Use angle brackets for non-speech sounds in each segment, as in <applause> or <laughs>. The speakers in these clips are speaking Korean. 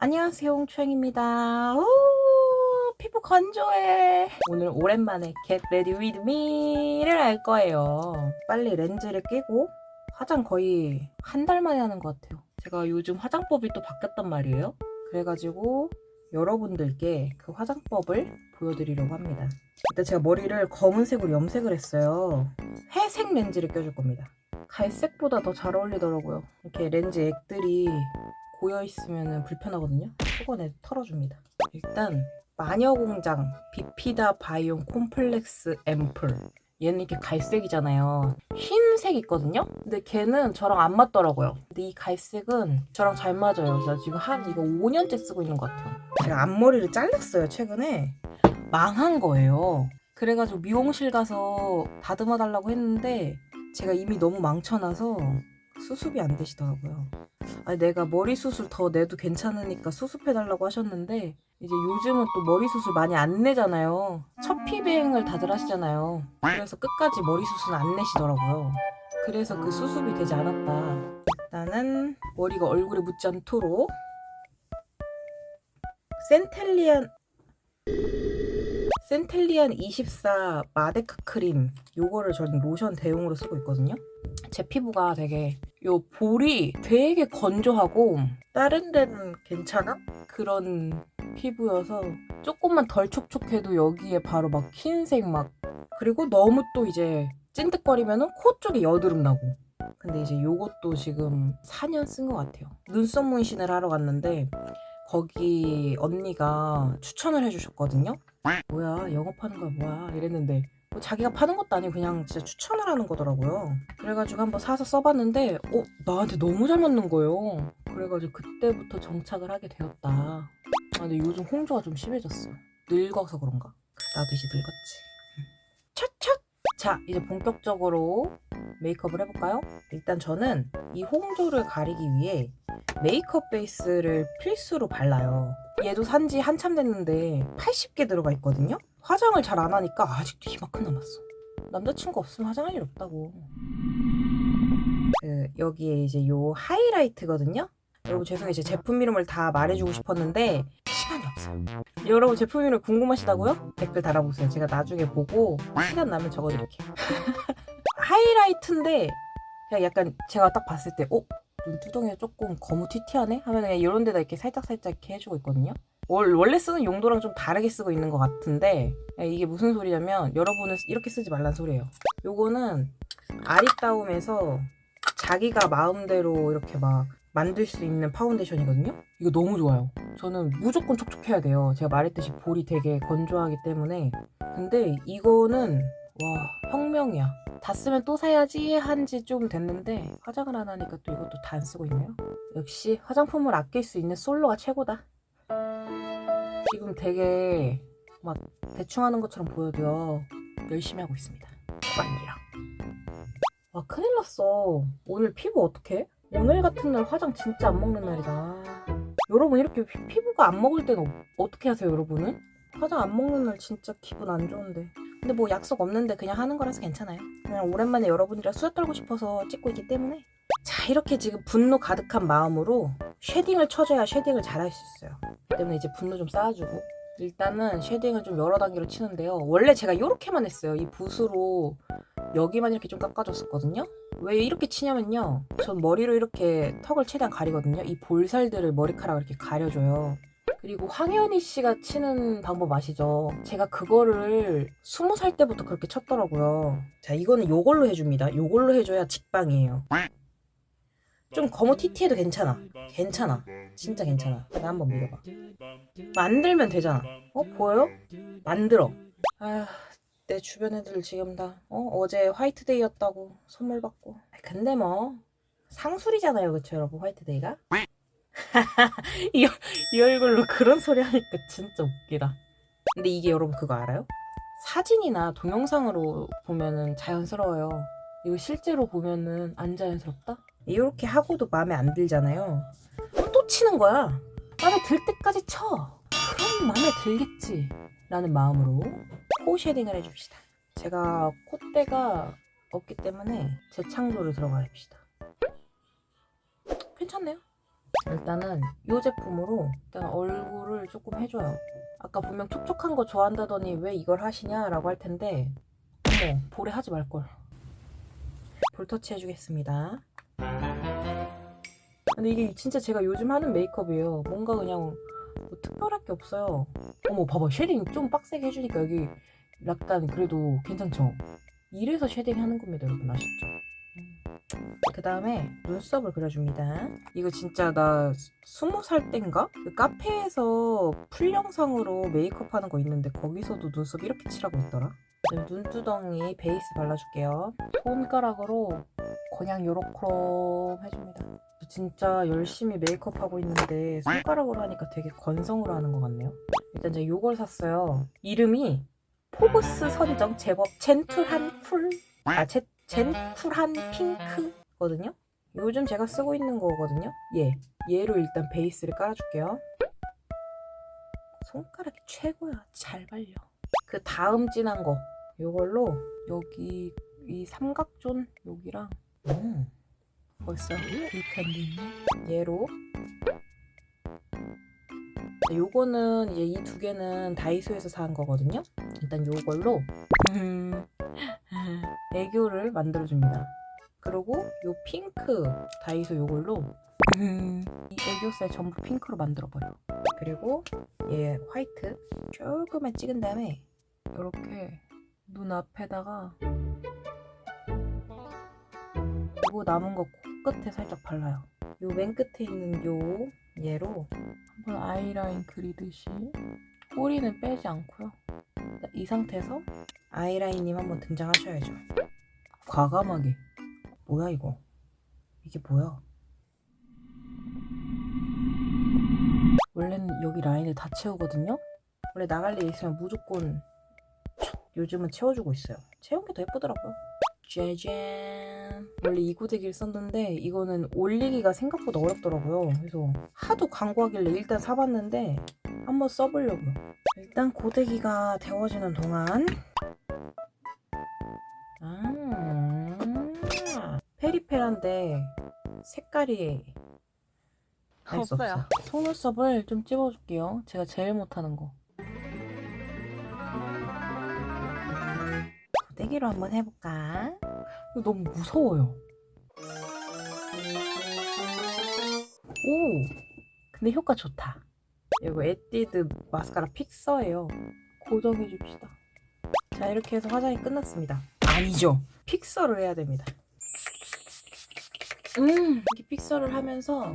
안녕하세요, 홍추행입니다. 오, 피부 건조해. 오늘 오랜만에 Get Ready With Me를 할 거예요. 빨리 렌즈를 끼고 화장 거의 한 달 만에 하는 것 같아요. 제가 요즘 화장법이 또 바뀌었단 말이에요. 그래가지고 여러분들께 그 화장법을 보여드리려고 합니다. 일단 제가 머리를 검은색으로 염색을 했어요. 회색 렌즈를 껴줄 겁니다. 갈색보다 더 잘 어울리더라고요. 이렇게 렌즈 액들이 고여 있으면 불편하거든요. 수건에 털어줍니다. 일단 마녀공장 비피다 바이온 콤플렉스 앰플. 얘는 이렇게 갈색이잖아요. 흰색 있거든요. 근데 걔는 저랑 안 맞더라고요. 근데 이 갈색은 저랑 잘 맞아요. 저 지금 한 이거 5년째 쓰고 있는 것 같아요. 제가 앞머리를 잘랐어요 최근에. 망한 거예요. 그래가지고 미용실 가서 다듬어 달라고 했는데 제가 이미 너무 망쳐놔서 수습이 안 되시더라고요. 아니 내가 머리 수술 더 내도 괜찮으니까 수습해달라고 하셨는데 이제 요즘은 또 머리 수술 많이 안 내잖아요. 첫 피뱅을 다들 하시잖아요. 그래서 끝까지 머리 수술은 안 내시더라고요. 그래서 그 수습이 되지 않았다. 일단은 머리가 얼굴에 묻지 않도록 센텔리안 센텔리안 24 마데카 크림 요거를 저는 로션 대용으로 쓰고 있거든요. 제 피부가 되게 요 볼이 되게 건조하고 다른 데는 괜찮아? 그런 피부여서 조금만 덜 촉촉해도 여기에 바로 막 흰색 막 그리고 너무 또 이제 찐득거리면은 코 쪽에 여드름 나고. 근데 이제 요것도 지금 4년 쓴 것 같아요. 눈썹 문신을 하러 갔는데 거기 언니가 추천을 해주셨거든요. 뭐야 영업하는 거야 뭐야 이랬는데 뭐 자기가 파는 것도 아니고 그냥 진짜 추천을 하는 거더라고요. 그래가지고 한번 사서 써봤는데 어 나한테 너무 잘 맞는 거예요. 그래가지고 그때부터 정착을 하게 되었다. 아 근데 요즘 홍조가 좀 심해졌어. 늙어서 그런가? 나도 이제 늙었지. 자 이제 본격적으로 메이크업을 해볼까요? 일단 저는 이 홍조를 가리기 위해 메이크업 베이스를 필수로 발라요. 얘도 산 지 한참 됐는데 80개 들어가 있거든요. 화장을 잘 안 하니까 아직도 이만큼 남았어. 남자친구 없으면 화장할 일 없다고. 그 여기에 이제 요 하이라이트거든요. 여러분 죄송해요. 제 제품 이름을 다 말해주고 싶었는데 시간이 없어요. 여러분 제품 이름 궁금하시다고요? 댓글 달아보세요. 제가 나중에 보고 시간 나면 적어드릴게요. <laughs> 하이라이트인데 그냥 약간 제가 딱 봤을 때 어? 눈두덩이가 조금 거무튀튀하네? 하면 그냥 이런 데다 이렇게 살짝살짝 이렇게 해주고 있거든요. 월- 원래 쓰는 용도랑 좀 다르게 쓰고 있는 것 같은데 이게 무슨 소리냐면 여러분은 이렇게 쓰지 말란 소리예요. 요거는 아리따움에서 자기가 마음대로 이렇게 막 만들 수 있는 파운데이션이거든요. 이거 너무 좋아요. 저는 무조건 촉촉해야 돼요. 제가 말했듯이 볼이 되게 건조하기 때문에. 근데 이거는 와 혁명이야. 다 쓰면 또 사야지 한 지 좀 됐는데 화장을 안 하니까 또 이것도 다 안 쓰고 있네요. 역시 화장품을 아낄 수 있는 솔로가 최고다. 지금 되게 막 대충 하는 것처럼 보여도요 열심히 하고 있습니다. 빨리요. 와 큰일 났어. 오늘 피부 어떡해? 오늘 같은 날 화장 진짜 안 먹는 날이다. 여러분 이렇게 피- 피부가 안 먹을 때는 어, 어떻게 하세요 여러분은? 화장 안 먹는 날 진짜 기분 안 좋은데. 근데 뭐 약속 없는데 그냥 하는 거라서 괜찮아요. 그냥 오랜만에 여러분들이랑 수다 떨고 싶어서 찍고 있기 때문에. 자 이렇게 지금 분노 가득한 마음으로 쉐딩을 쳐줘야 쉐딩을 잘 할 수 있어요. 때문에 이제 분노 좀 쌓아주고 일단은 쉐딩을 좀 여러 단계로 치는데요. 원래 제가 이렇게만 했어요. 이 붓으로 여기만 이렇게 좀 깎아줬었거든요. 왜 이렇게 치냐면요. 전 머리로 이렇게 턱을 최대한 가리거든요. 이 볼살들을 머리카락을 이렇게 가려줘요. 그리고 황현희 씨가 치는 방법 아시죠? 제가 그거를 스무 살 때부터 그렇게 쳤더라고요. 자, 이거는 요걸로 해줍니다. 요걸로 해줘야 직방이에요. 좀 거무튀튀해도 괜찮아. 괜찮아. 진짜 괜찮아. 나 한번 밀어봐. 만들면 되잖아. 어 보여? 만들어. 아휴 내 주변 애들 지금 다 어? 어제 화이트데이였다고 선물 받고. 근데 뭐 상술이잖아요, 그쵸 여러분 화이트데이가? <laughs> 이, 이 얼굴로 그런 소리 하니까 진짜 웃기다. 근데 이게 여러분 그거 알아요? 사진이나 동영상으로 보면은 자연스러워요. 이거 실제로 보면은 안 자연스럽다? 이렇게 하고도 마음에 안 들잖아요. 또 치는 거야. 마음에 들 때까지 쳐. 그럼 마음에 들겠지. 라는 마음으로 코 쉐딩을 해줍시다. 제가 콧대가 없기 때문에 제 창조를 들어가 봅시다. 괜찮네요. 일단은 이 제품으로 일단 얼굴을 조금 해줘요. 아까 분명 촉촉한 거 좋아한다더니 왜 이걸 하시냐라고 할 텐데 어머 볼에 하지 말걸. 볼 터치 해주겠습니다. 근데 이게 진짜 제가 요즘 하는 메이크업이에요. 뭔가 그냥 뭐 특별할 게 없어요. 어머 봐봐 쉐딩 좀 빡세게 해주니까 여기 약간 그래도 괜찮죠? 이래서 쉐딩 하는 겁니다 여러분 아셨죠? 그 다음에 눈썹을 그려줍니다. 이거 진짜 나 스무 살 땐가? 그 카페에서 풀 영상으로 메이크업 하는 거 있는데 거기서도 눈썹 이렇게 칠하고 있더라. 눈두덩이 베이스 발라줄게요. 손가락으로 그냥 요렇게 해줍니다. 진짜 열심히 메이크업 하고 있는데 손가락으로 하니까 되게 건성으로 하는 것 같네요. 일단 제가 요걸 샀어요. 이름이 포브스 선정 제법 젠틀한 쿨, 아 제, 젠쿨한 핑크거든요. 요즘 제가 쓰고 있는 거거든요. 얘, 얘로 일단 베이스를 깔아줄게요. 손가락이 최고야. 잘 발려. 그 다음 진한 거, 요걸로 여기 이 삼각존 여기랑 음, 벌써 빅한데 있네. 얘로 요거는 이제 이 두 개는 다이소에서 산 거거든요. 일단 요걸로 음, <laughs> 애교를 만들어 줍니다. 그리고 요 핑크 다이소 요걸로 음, <laughs> 이 애교살 전부 핑크로 만들어 버려. 그리고 얘 화이트 조금만 찍은 다음에 이렇게 눈 앞에다가 그리고 남은 거 코끝에 살짝 발라요. 요 맨 끝에 있는 요 얘로 한번 아이라인 그리듯이 꼬리는 빼지 않고요. 이 상태에서 아이라인님 한번 등장하셔야죠. 과감하게. 뭐야 이거? 이게 뭐야? 원래는 여기 라인을 다 채우거든요. 원래 나갈 일 있으면 무조건 촥 요즘은 채워주고 있어요. 채운 게 더 예쁘더라고요. 짜잔. 원래 이 고데기를 썼는데 이거는 올리기가 생각보다 어렵더라고요. 그래서 하도 광고하길래 일단 사봤는데 한번 써보려고요. 일단 고데기가 데워지는 동안 아 페리페란데 색깔이. 없어요. 속눈썹을 좀 찝어줄게요. 제가 제일 못하는 거. 고데기로 한번 해볼까? 이거 너무 무서워요. 오! 근데 효과 좋다. 이거 에뛰드 마스카라 픽서예요. 고정해 줍시다. 자, 이렇게 해서 화장이 끝났습니다. 아니죠. 픽서를 해야 됩니다. 음, 이렇게 픽서를 하면서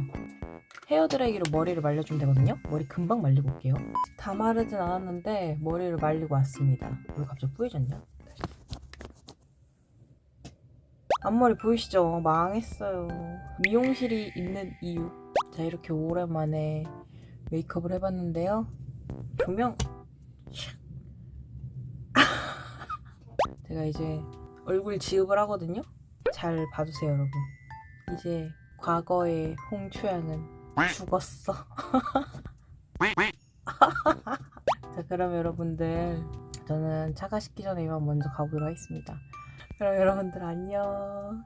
헤어드라이기로 머리를 말려주면 되거든요. 머리 금방 말리고 올게요. 다 마르진 않았는데 머리를 말리고 왔습니다. 왜 갑자기 뿌얘졌냐? 앞머리 보이시죠? 망했어요. 미용실이 있는 이유. 자, 이렇게 오랜만에 메이크업을 해봤는데요. 조명. 샥. <laughs> 제가 이제 얼굴 지읍을 하거든요. 잘 봐주세요, 여러분. 이제 과거의 홍초양은 죽었어. <laughs> 자, 그럼 여러분들 저는 차가 식기 전에 이만 먼저 가보도록 하겠습니다. 그럼 여러분들 안녕.